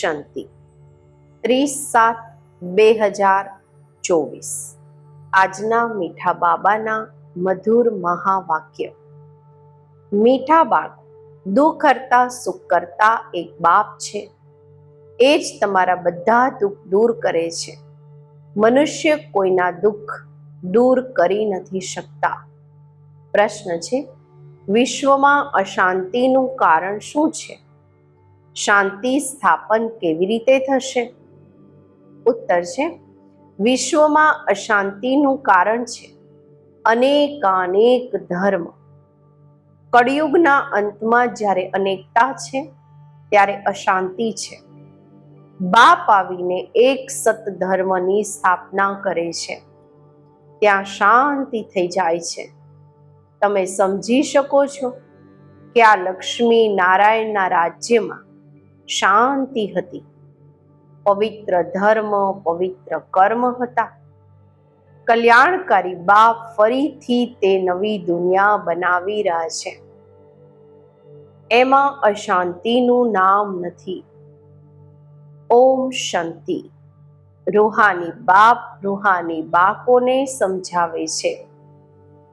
શાંતિ. ત્રીસ સાત બે હજાર ચોવીસ. આજના મીઠા બાબાના મધુર મહાવાક્ય. મીઠા બાળ, દુઃખ કરતા, સુખ કરતા એક બાપ છે. એ જ તમારા બધા દુઃખ દૂર કરે છે. મનુષ્ય કોઈના દુઃખ દૂર કરી નથી શકતા. પ્રશ્ન છે, વિશ્વમાં અશાંતિનું કારણ શું છે? શાંતિ સ્થાપન કેવી રીતે થશે? ઉત્તર છે, વિશ્વમાં અશાંતિનું કારણ છે અનેકાનેક ધર્મ. કળિયુગના અંતમાં જ્યારે અનેકતા છે, ત્યારે અશાંતિ છે. બાપ આવીને એક સત ધર્મની સ્થાપના કરે છે. ત્યાં શાંતિ થઈ જાય છે. તમે સમજી શકો છો કે આ લક્ષ્મી નારાયણના રાજ્યમાં શાંતિ હતી. પવિત્ર ધર્મ, પવિત્ર કર્મ હતા. કલ્યાણકારી બાપ ફરીથી તે નવી દુનિયા બનાવી રહ્યા છે. એમાં અશાંતિનું નામ નથી. ઓમ શાંતિ. રૂહાની બાપ રૂહાની બાકોને સમજાવે છે.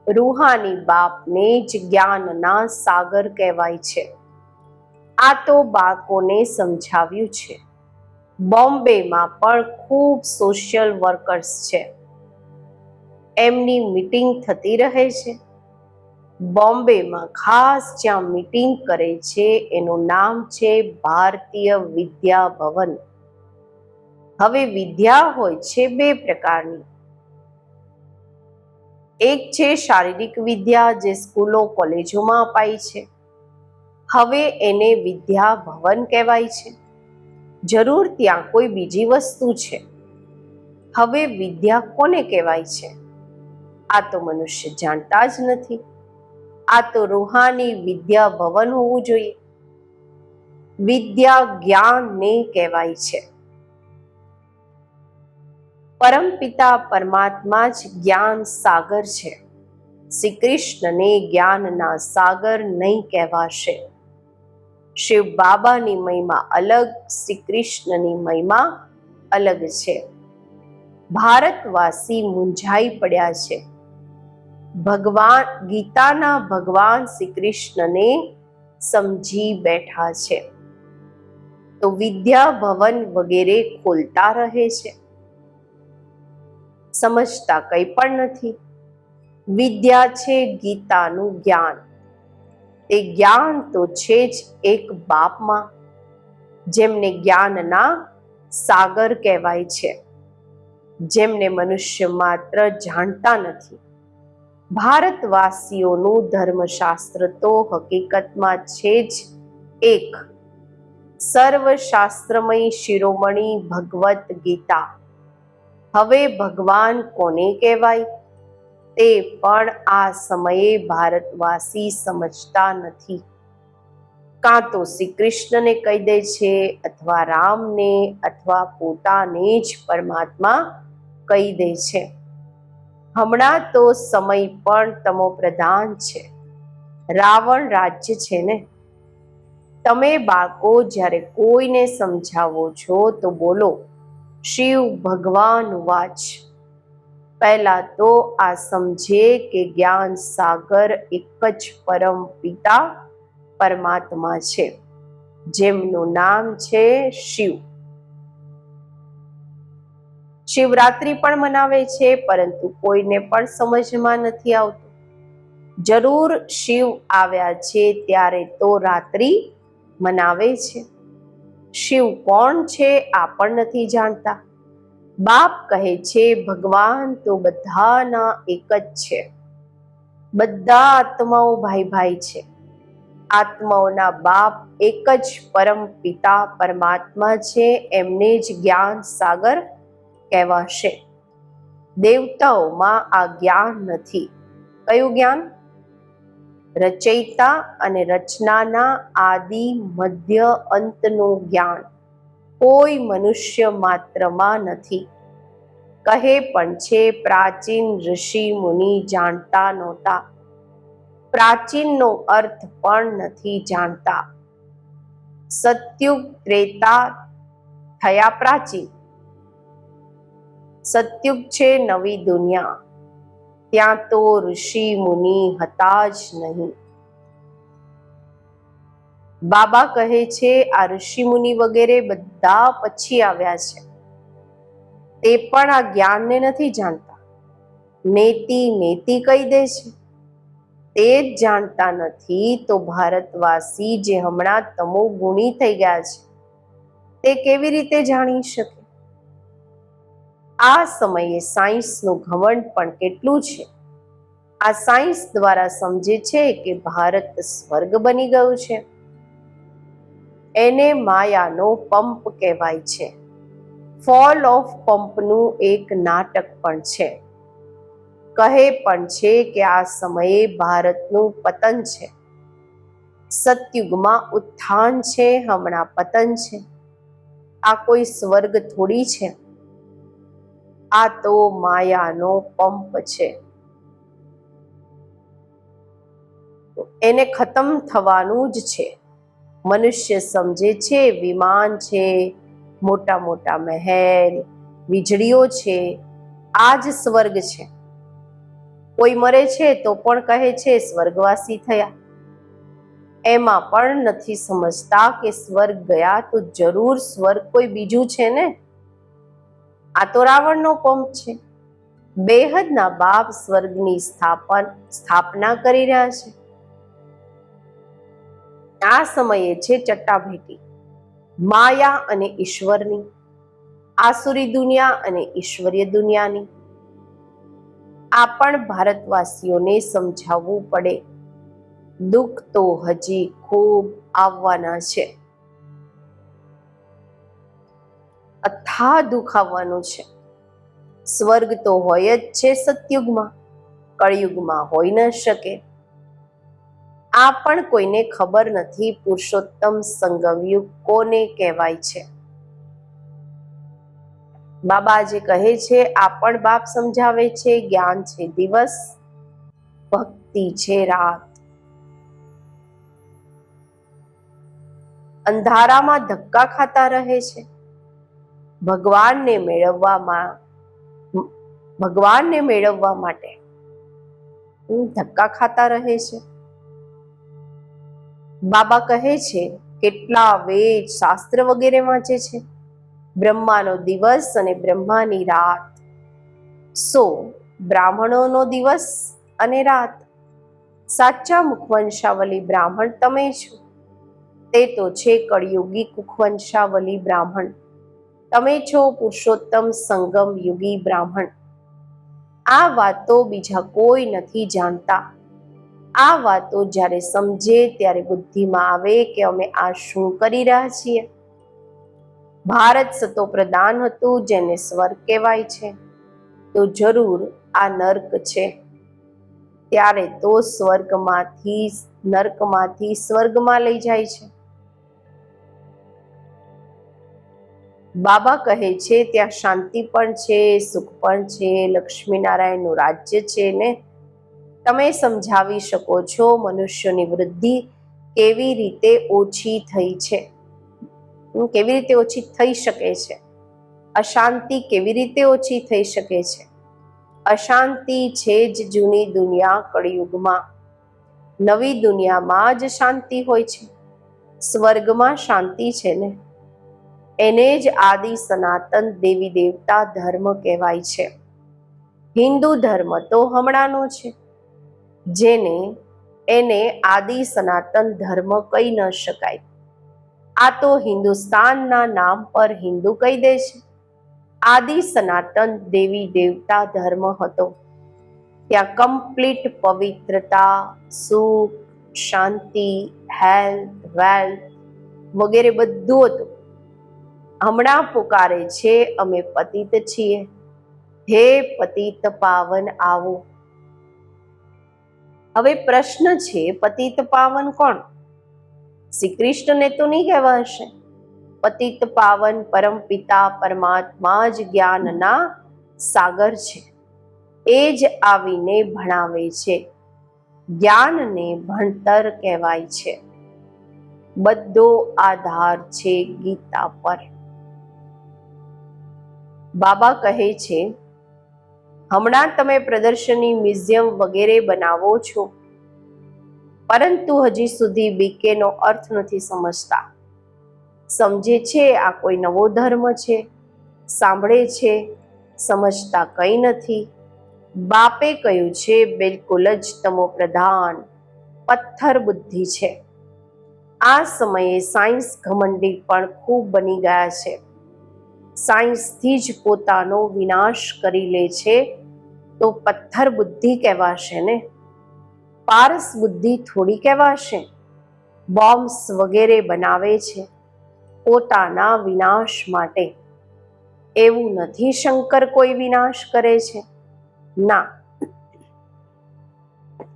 રૂહાની બાપને જ જ્ઞાનના સાગર કહેવાય છે. આ તો બાળકોને સમજાવ્યું છે. બોમ્બેમાં પણ ખૂબ સોશિયલ વર્કર્સ છે. એમની મીટિંગ થતી રહે છે. બોમ્બેમાં ખાસ જ્યાં મીટિંગ કરે છે, એનું નામ છે ભારતીય વિદ્યા ભવન. હવે વિદ્યા હોય છે બે પ્રકારની. એક છે શારીરિક વિદ્યા જે સ્કૂલો, કોલેજોમાં અપાય છે. હવે એને વિદ્યા ભવન કહેવાય છે. જરૂર ત્યાં કોઈ બીજી વસ્તુ છે. હવે વિદ્યા કોને કહેવાય છે? આ તો મનુષ્ય જાણતા જ નથી. આ તો રૂહાની વિદ્યા ભવન હોવું જોઈએ. વિદ્યા જ્ઞાનને કહેવાય છે. પરમપિતા પરમાત્મા જ જ્ઞાન સાગર છે. શ્રી કૃષ્ણને જ્ઞાનના સાગર નહીં કહેવાશે. શિવ બાબાની મહિમા અલગ, શ્રી કૃષ્ણની મહિમા અલગ છે. ભારતવાસી મૂંઝાઈ પડ્યા છે. ભગવાન, ગીતાના ભગવાન શ્રી કૃષ્ણને સમજી બેઠા છે. તો વિદ્યા ભવન વગેરે ખોલતા રહે છે. સમજતા કંઈ પણ નથી. વિદ્યા છે ગીતાનું જ્ઞાન. તે જ્ઞાન તો છે જ એક બાપમાં, જેમને જ્ઞાનના સાગર કહેવાય છે, જેમને મનુષ્ય માત્ર જાણતા નથી. ભારતવાસીઓનું ધર્મશાસ્ત્ર તો હકીકતમાં છે જ એક. સર્વશાસ્ત્રમય શિરોમણી ભગવદ્ ગીતા. હવે ભગવાન કોને કહેવાય? તે પણ આ સમયે ભારતવાસી સમજતા નથી. કાં તો શ્રી કૃષ્ણને કહી દે છે અથવા રામને અથવા પોતાને જ પરમાત્મા કહી દે છે. હમણાં તો સમય પણ તમો પ્રધાન છે. રાવણ રાજ્ય છે ને? તમે બાળકો, જ્યારે કોઈને સમજાવો છો તો બોલો, શિવ ભગવાન વાચ. પહેલા તો આ સમજે કે જ્ઞાન સાગર એક જ પરમ પિતા પરમાત્મા છે, જેમનું નામ છે શિવ. શિવરાત્રિ પણ મનાવે છે, પરંતુ કોઈને પણ સમજમાં નથી આવતું. જરૂર શિવ આવ્યા છે ત્યારે તો રાત્રિ મનાવે છે. શિવ કોણ છે, આ પણ નથી જાણતા. બાપ કહે છે, ભગવાન, તો બધાના એક જ છે. બધા આત્માઓ ભાઈ ભાઈ છે. આત્માઓના બાપ એક જ પરમ પિતા પરમાત્મા છે, એમને જ જ્ઞાન સાગર કહેવાશે. દેવતાઓમાં આ જ્ઞાન નથી. કયું જ્ઞાન? રચયિતા અને રચનાના આદિ મધ્ય અંતનું જ્ઞાન. કોઈ મનુષ્ય માત્રમાં નથી. કહે પણ છે, પ્રાચીન ઋષિ મુનિ જાણતા નહોતા. પ્રાચીનનો અર્થ પણ નથી જાણતા. સત્યુગ ત્રેતા થયા પ્રાચીન. સત્યુગ છે નવી દુનિયા. ત્યાં તો ઋષિ મુનિ હતા જ નહીં. બાબા કહે છે, આ ઋષિ મુનિ વગેરે બધા પછી આવ્યા છે. તે પણ આ જ્ઞાનને નથી જાણતા. નેતિ નેતિ કહી દે છે. તે જ જાણતા નથી તો ભારતવાસી જે હમણાં તમો ગુણી થઈ ગયા છે, તે કેવી રીતે જાણી શકે? આ સમયે સાયન્સનું ઘમંડ પણ કેટલું છે. આ સાયન્સ દ્વારા સમજે છે કે ભારત સ્વર્ગ બની ગયું છે. એને માયાનો પંપ કહેવાય છે. ફોલ ઓફ પંપનું એક નાટક પણ છે. કહે પણ છે કે આ સમયે ભારતનું પતન છે. સતયુગમાં ઉત્થાન છે, હમણાં પતન છે. આ કોઈ સ્વર્ગ થોડી છે? આ તો માયાનો પંપ છે. એને ખતમ થવાનું જ છે. મનુષ્ય સમજે છે, વિમાન છે, મોટા મોટા મહેલ, વીજળીઓ છે, આ જ સ્વર્ગ છે. કોઈ મરે છે તો પણ કહે છે, સ્વર્ગવાસી થયા. એમાં પણ નથી સમજતા કે સ્વર્ગ ગયા તો જરૂર સ્વર્ગ કોઈ બીજું છે ને? આ તો રાવણનો પંપ છે. બેહદના બાપ સ્વર્ગની સ્થાપન, સ્થાપના કરી રહ્યા છે. આ સમયે છે ચટ્ટાભેટી. માયા અને ઈશ્વરની, આસુરી દુનિયા અને ઈશ્વરીય દુનિયાની. આ પણ ભારતવાસીઓને સમજાવવું પડે. દુઃખ તો હજી ખૂબ આવવાના છે. અથા દુઃખ આવવાનું છે. સ્વર્ગ તો હોય જ છે સતયુગમાં, કળયુગમાં હોઈ ન શકે. આ પણ કોઈને ખબર નથી. પુરુષોત્તમ સંગમયુગ કોને કહેવાય છે? બાબા જે કહે છે, આ પણ બાપ સમજાવે છે, જ્ઞાન છે દિવસ, ભક્તિ છે રાત. અંધારામાં ધક્કા ખાતા રહે છે. ભગવાનને મેળવવામાં, ભગવાનને મેળવવા માટે ધક્કા ખાતા રહે છે. બાબા કહે છે, કેટલા વેદ શાસ્ત્ર વગેરે વાંચે છે? બ્રહ્માનો દિવસ અને બ્રહ્માની રાત. સો, બ્રાહ્મણોનો દિવસ અને રાત. સાચા મુખવંશાવલી બ્રાહ્મણ તમે છો. તે તો છે કળયુગી કુખવંશાવલી બ્રાહ્મણ. તમે છો પુરુષોત્તમ સંગમ યુગી બ્રાહ્મણ. આ વાતો બીજા કોઈ નથી જાણતા. આ વાતો જ્યારે સમજે ત્યારે બુદ્ધિમાં આવે કે અમે આ શું કરી રહ્યા છીએ. ભારત સતો પ્રધાન હતું જેને સ્વર્ગ કહેવાય છે. તો જરૂર આ નર્ક છે. ત્યારે તો સ્વર્ગમાંથી નર્કમાંથી સ્વર્ગમાં લઈ જાય છે. બાબા કહે છે, ત્યાં શાંતિ પણ છે, સુખ પણ છે, લક્ષ્મીનારાયણનું રાજ્ય છે ને તમે સમજાવી શકો છો મનુષ્યની વૃદ્ધિ કેવી રીતે ઓછી થઈ છે? કેવી રીતે ઓછી થઈ શકે છે? અશાંતિ કેવી રીતે ઓછી થઈ શકે છે? અશાંતિ છે જ જૂની દુનિયા કળિયુગમાં. નવી દુનિયામાં જ શાંતિ હોય છે. સ્વર્ગમાં શાંતિ છે ને? એને જ આદિ સનાતન દેવી દેવતા ધર્મ કહેવાય છે. હિન્દુ ધર્મ તો હમણાંનો છે. જેને એને આદિ સનાતન ધર્મ કહી ન શકાય. આ તો હિન્દુસ્તાનના નામ પર હિન્દુ કહી દે છે. આદિ સનાતન દેવી દેવતા ધર્મ હતો. ત્યાં કમ્પ્લીટ પવિત્રતા, સુખ, શાંતિ હેલ્થ વેલ્થ વગેરે બધું હતું. હમણાં પુકારે છે, અમે પતિત છીએ. હે પતિત પાવન આવો. હવે પ્રશ્ન છે, પતિત પાવન કોણ? શ્રી કૃષ્ણને તો નહીં કહેવા હશે પતિત પાવન પરમ પિતા પરમાત્મા જ જ્ઞાનના સાગર છે. એ જ આવીને ભણાવે છે. જ્ઞાનને ભણતર કહેવાય છે. બધો આધાર છે ગીતા પર. બાબા કહે છે હમણાં તમે પ્રદર્શની મ્યુઝિયમ વગેરે બનાવો છો. પરંતુ હજી સુધી બીકેનો અર્થ નથી સમજતા. સમજે છે આ કોઈ નવો ધર્મ છે. સાંભળે છે. સમજતા કંઈ નથી. બાપે કહ્યું છે, બિલકુલ જ તમો પ્રધાન પથ્થર બુદ્ધિ છે. આ સમયે સાયન્સ ઘમંડી પણ ખૂબ બની ગયા છે. સાયન્સથી જ પોતાનો વિનાશ કરી લે છે. તો પથ્થર બુદ્ધિ કહેવાશે ને? પારસ બુદ્ધિ થોડી કહેવાશે. બોમ્બ્સ વગેરે બનાવે છે પોતાના વિનાશ માટે. એવું નથી શંકર કોઈ વિનાશ કરે છે. ના.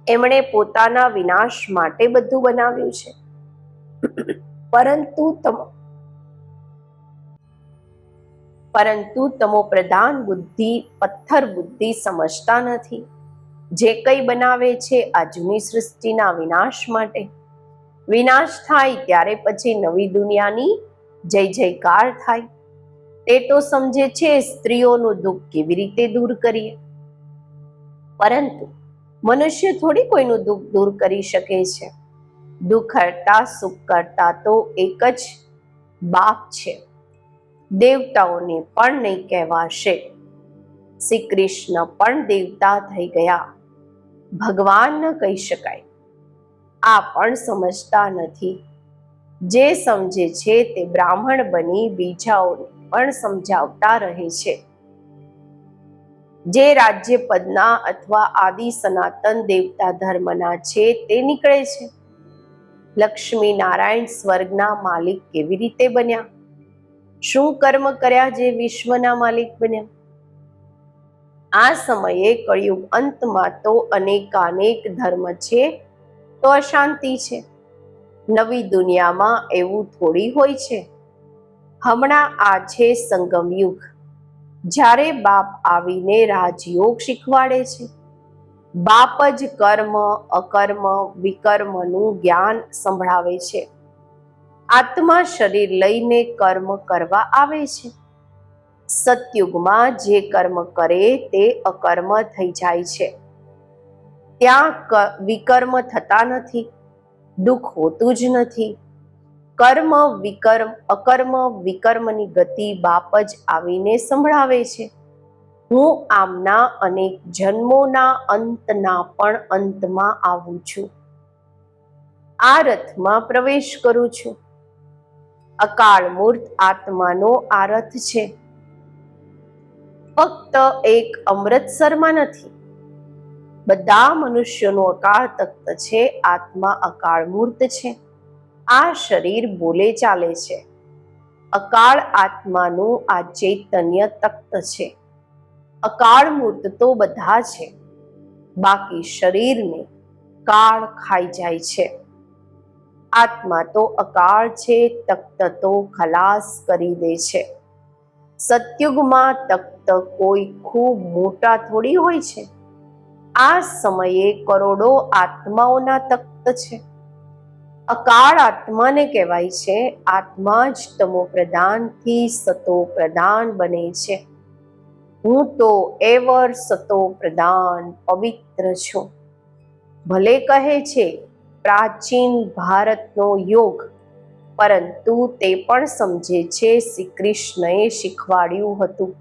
એમણે પોતાના વિનાશ માટે બધું બનાવ્યું છે. પરંતુ પરંતુ તમો પ્રધાન બુદ્ધિ પથ્થર બુદ્ધિ સમજતા નથી. જે કંઈ બનાવે છે આ જૂની સૃષ્ટિના વિનાશ માટે. વિનાશ થાય ત્યારે પછી નવી દુનિયાની જય જયકાર થાય. તે તો સમજે છે સ્ત્રીઓનું દુઃખ કેવી રીતે દૂર કરીએ. પરંતુ મનુષ્ય થોડી કોઈનું દુઃખ દૂર કરી શકે છે. દુઃખ કરતા, સુખ કરતા તો એક જ બાપ છે. દેવતાઓને પણ નહીં કહેવાશે. શ્રી કૃષ્ણ પણ દેવતા થઈ ગયા. ભગવાન ન કહી શકાય. આ પણ સમજતા નથી. જે સમજે છે તે બ્રાહ્મણ બની બીજાઓને પણ સમજાવતા રહે છે. જે રાજ્ય પદના અથવા આદિ સનાતન દેવતા ધર્મના છે તે નીકળે છે. લક્ષ્મી નારાયણ સ્વર્ગના માલિક કેવી રીતે બન્યા? શું કર્મ કર્યા જે વિશ્વના માલિક બન્યા? આ સમયે કળિયુગ અંતમાં તો અનેકાનેક ધર્મ છે, તો અશાંતિ છે. નવી દુનિયામાં એવું થોડી હોય છે. હમણાં આ છે સંગમ યુગ. જ્યારે બાપ આવીને રાજયોગ શીખવાડે છે. બાપ જ કર્મ, અકર્મ, વિકર્મનું જ્ઞાન સંભળાવે છે. આત્મા શરીર લઈને કર્મ કરવા આવે છે. સતયુગમાં જે કર્મ કરે તે અકર્મ થઈ જાય છે. ત્યાં વિકર્મ થતા નથી, દુઃખ હોતું જ નથી. કર્મ વિકર્મ, અકર્મ વિકર્મની ગતિ બાપ જ આવીને સંભળાવે છે. હું આમના અનેક જન્મોના અંતના પણ અંતમાં આવું છું. આ રથમાં પ્રવેશ કરું છું. અકાળ મૂર્ત આત્માનો આ રથ છે. ફક્ત એક અમૃતસરમાં નથી. બધા મનુષ્યોનું અકાળ તખ્ત છે, આત્મા અકાળ મૂર્ત છે. આ શરીર બોલે ચાલે છે. અકાળ આત્માનું આ ચૈતન્ય તખ્ત છે. અકાળ મૂર્ત તો બધા છે. બાકી શરીરને કાળ ખાઈ જાય છે. આત્મા તો અકાળ છે તખ્ત તો ખલાસ કરી દે છે. સત્યુગમાં તખ્ત કોઈ ખૂબ મોટા થોડી હોય છે. આ સમયે કરોડો આત્માઓના તખ્ત છે. અકાળ આત્માને કહેવાય છે, આત્મા જ તમો પ્રધાનથી સતો પ્રધાન બને છે. હું તો એવર સતો પ્રધાન પવિત્ર છું. ભલે કહે છે પ્રાચીન ભારતનો યોગ. પરંતુ તે પણ સમજે છે શ્રી કૃષ્ણએ શીખવાડ્યું હતું.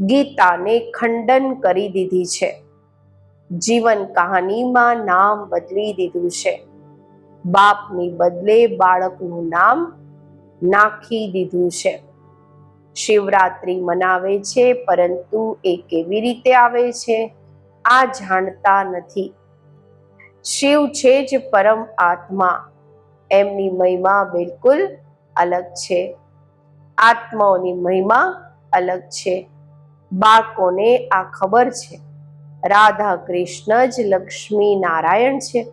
ગીતાને ખંડન કરી દીધી છે. જીવન કહાનીમાં નામ બદલી દીધું છે. બાપની બદલે બાળકનું નામ નાખી દીધું છે. શિવરાત્રિ મનાવે છે, પરંતુ એ કેવી રીતે આવે છે? આ જાણતા નથી. શિવ છે જ પરમ આત્મા. એમની મહિમા બિલકુલ અલગ છે. આત્માઓની મહિમા અલગ છે. બાળકોને આ ખબર છે. રાધા કૃષ્ણ જ લક્ષ્મી નારાયણ છે.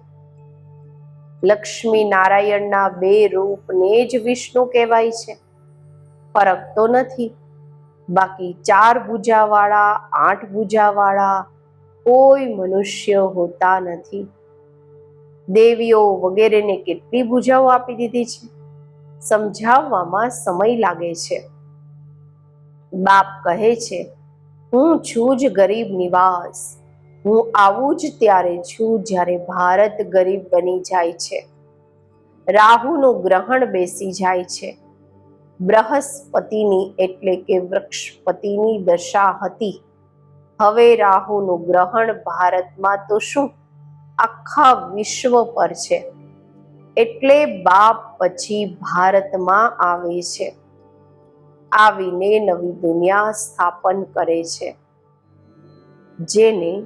લક્ષ્મી નારાયણના બે રૂપને જ વિષ્ણુ કહેવાય છે. ફરક તો નથી. બાકી ચાર ભુજાવાળા, આઠ ભુજાવાળા કોઈ મનુષ્ય હોતા નથી. દેવીઓ વગેરેને કેટલી ભુજાઓ આપી દીધી છે? સમજાવવામાં સમય લાગે છે. બાપ કહે છે, હું છું જ ગરીબ નિવાસ. હું આવું જ ત્યારે છું જ્યારે ભારત ગરીબ બની જાય છે. રાહુનું ગ્રહણ બેસી જાય છે. બૃહસ્પતિની એટલે કે વૃક્ષપતિની દશા હતી. હવે રાહુનું ગ્રહણ ભારતમાં તો શું? આખા વિશ્વ પર છે. એટલે બાપ પછી ભારતમાં આવે છે. આવીને નવી દુનિયા સ્થાપન કરે છે. જેને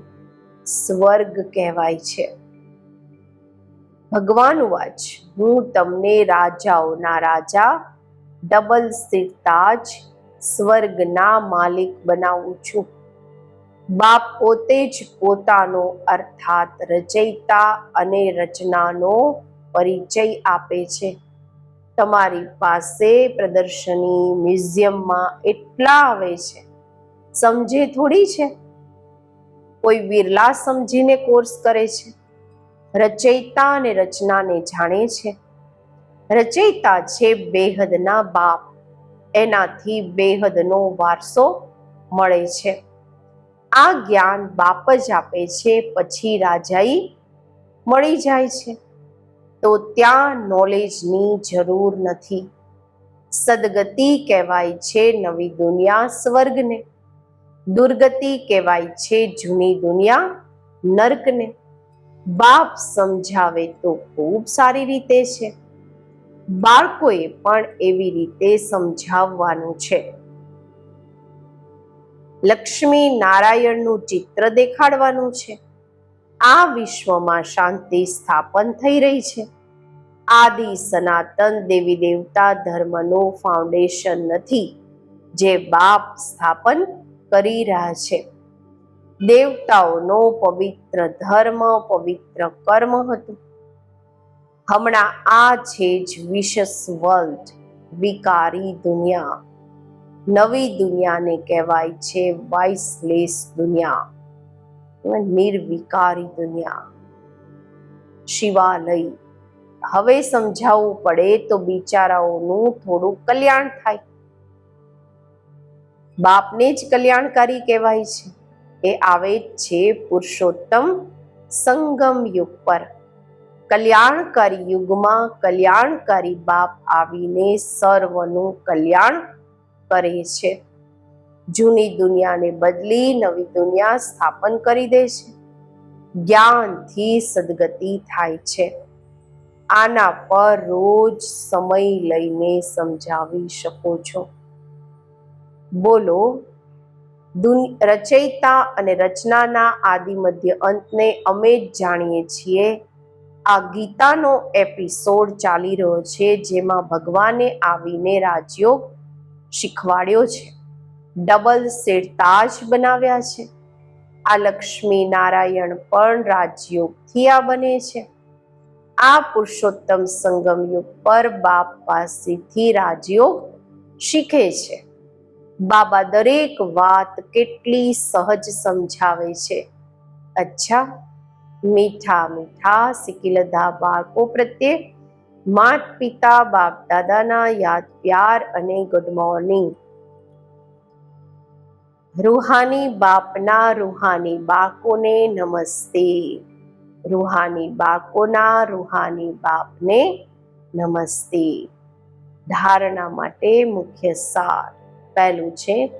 સ્વર્ગ કહેવાય છે. ભગવાન વાચ હું તમને રાજાઓના રાજા, ડબલ સ્થિરતાજ સ્વર્ગના માલિક બનાવું છું. બાપ પોતે જ પોતાનો અર્થાત રચયિતા અને રચનાનો પરિચય આપે છે. તમારી પાસે પ્રદર્શની મ્યુઝિયમમાં એટલા આવે છે. સમજે થોડી છે? કોઈ વિરલા સમજીને કોર્સ કરે છે? રચયિતા અને રચનાને જાણે છે? રચયિતા છે બેહદના બાપ. એનાથી બેહદનો વારસો મળે છે. આ જ્ઞાન બાપ જ આપે છે, પછી રાજાઈ મળી જાય છે. તો ત્યાં નોલેજની જરૂર નથી. સદગતિ કહેવાય છે નવી દુનિયા સ્વર્ગને. દુર્ગતિ કહેવાય છે જૂની દુનિયા નર્કને. બાપ સમજાવે તો ખૂબ સારી રીતે છે. બાળકોએ પણ એવી રીતે સમજાવવાનું છે. લક્ષ્મી નારાયણનું ચિત્ર દેખાડવાનું છે. આ વિશ્વમાં શાંતિ સ્થાપન થઈ રહી છે. આદિ સનાતન દેવી દેવતા ધર્મનું ફાઉન્ડેશન નથી, જે બાપ સ્થાપન કરી રહ્યા છે. દેવતાઓનો પવિત્ર ધર્મ, પવિત્ર કર્મ હતું. હમણાં આ છે જ વિશસ વર્લ્ડ વિકારી દુનિયા. નવી દુનિયાને કહેવાય છે વાઇસલેસ દુનિયા. નિર્વિકારી દુનિયા. શિવાલય. હવે સમજાવવું પડે તો બિચારાઓનું થોડું કલ્યાણ થાય. બાપને જ કલ્યાણકારી કહેવાય છે. એ આવે છે પુરુષોત્તમ સંગમ યુગ પર. કલ્યાણકારી યુગમાં કલ્યાણકારી બાપ આવીને સર્વનું કલ્યાણ કરે છે. જૂની દુનિયાને બદલી નવી દુનિયા સ્થાપન કરી દે છે. જ્ઞાનથી સદગતિ થાય છે. આના પર રોજ સમય લઈને સમજાવી શકો છો. બોલો રચયિતા અને રચનાના આદિ મધ્ય અંતને અમે જ જાણીએ છીએ. આ ગીતાનો એપિસોડ ચાલી રહ્યો છે જેમાં ભગવાને આવીને રાજયોગ શીખવાડ્યો છે. ડબલ સેટ તાજ બનાવ્યા છે. આ લક્ષ્મી નારાયણ પણ રાજયોગથી આ બને છે. આ પુરુષોત્તમ સંગમ યુગ પર બાપ પાસેથી રાજયોગ શીખે છે. બાબા દરેક વાત કેટલી સહજ સમજાવે છે. અચ્છા, મીઠા મીઠા સિકિલધા બાળકો પ્રત્યે માત પિતા બાપ દાદાના યાદ, પ્યાર અને ગુડ મોર્નિંગ રૂહાની બાપના રૂહાની બાળકોને નમસ્તે. રૂહાની બાળકોના રૂહાની બાપને નમસ્તે. ધારણા માટે મુખ્ય સાર. પહેલું છે,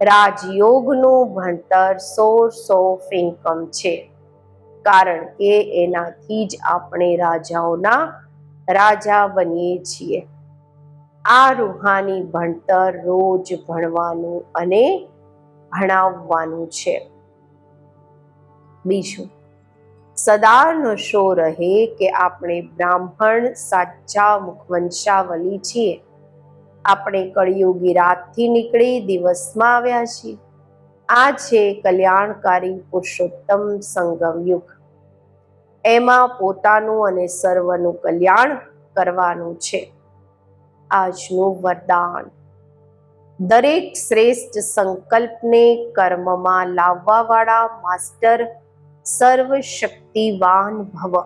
રાજયોગનું ભણતર સોર્સ ઓફ ઇન્કમ છે. કારણ કે એનાથી જ આપણે રાજાઓના રાજા બનીએ છીએ. આ રૂહાની ભણતર રોજ ભણવાનું અને ભણાવવાનું છે. બીજું સદા નશો રહે કે આપણે બ્રાહ્મણ સાચા મુખવંશાવલી છીએ. આપણે કળિયુગી રાતથી નીકળી દિવસમાં આવ્યા છીએ. આ છે કલ્યાણકારી પુરુષોત્તમ સંગમ યુગ એમાં પોતાનું અને સર્વનું કલ્યાણ કરવાનું છે. આજનું વરદાન. દરેક શ્રેષ્ઠ સંકલ્પને કર્મમાં લાવવાવાળા માસ્ટર સર્વશક્તિવાન ભવ.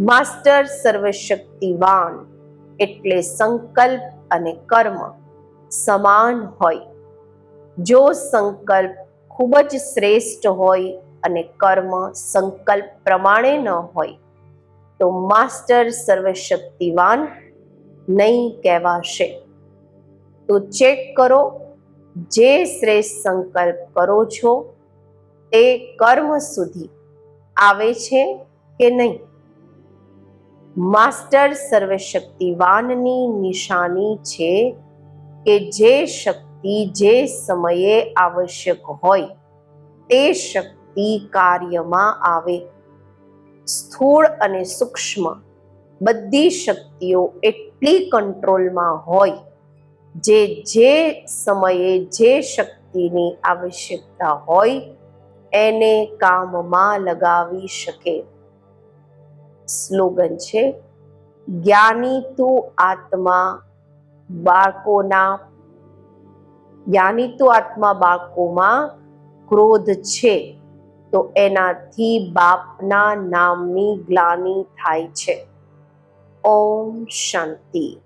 માસ્ટર સર્વશક્તિવાન એટલે સંકલ્પ અને કર્મ સમાન હોય. જો સંકલ્પ ખૂબ જ શ્રેષ્ઠ હોય અને કર્મ સંકલ્પ પ્રમાણે ન હોય, તો માસ્ટર સર્વશક્તિવાન નહીં કહેવાશે. તો ચેક કરો, જે શ્રેષ્ઠ સંકલ્પ કરો છો, તે કર્મ સુધી આવે છે કે નહીં? માસ્ટર સર્વશક્તિવાનની નિશાની છે કે જે શક્તિ જે સમયે આવશ્યક હોય, તે શક્તિ કાર્યમાં આવે. સ્થૂળ અને સૂક્ષ્મ બધી શક્તિઓ એટલી કંટ્રોલમાં હોય જે જે સમયે જે શક્તિની આવશ્યકતા હોય એને કામમાં લગાવી શકે. સ્લોગન છે જ્ઞાની તું આત્મા બાળકોના જ્ઞાની તું આત્મા બાળકોમાં ક્રોધ છે. તો એનાથી બાપના નામની ગ્લાની થાય છે. ઓમ શાંતિ.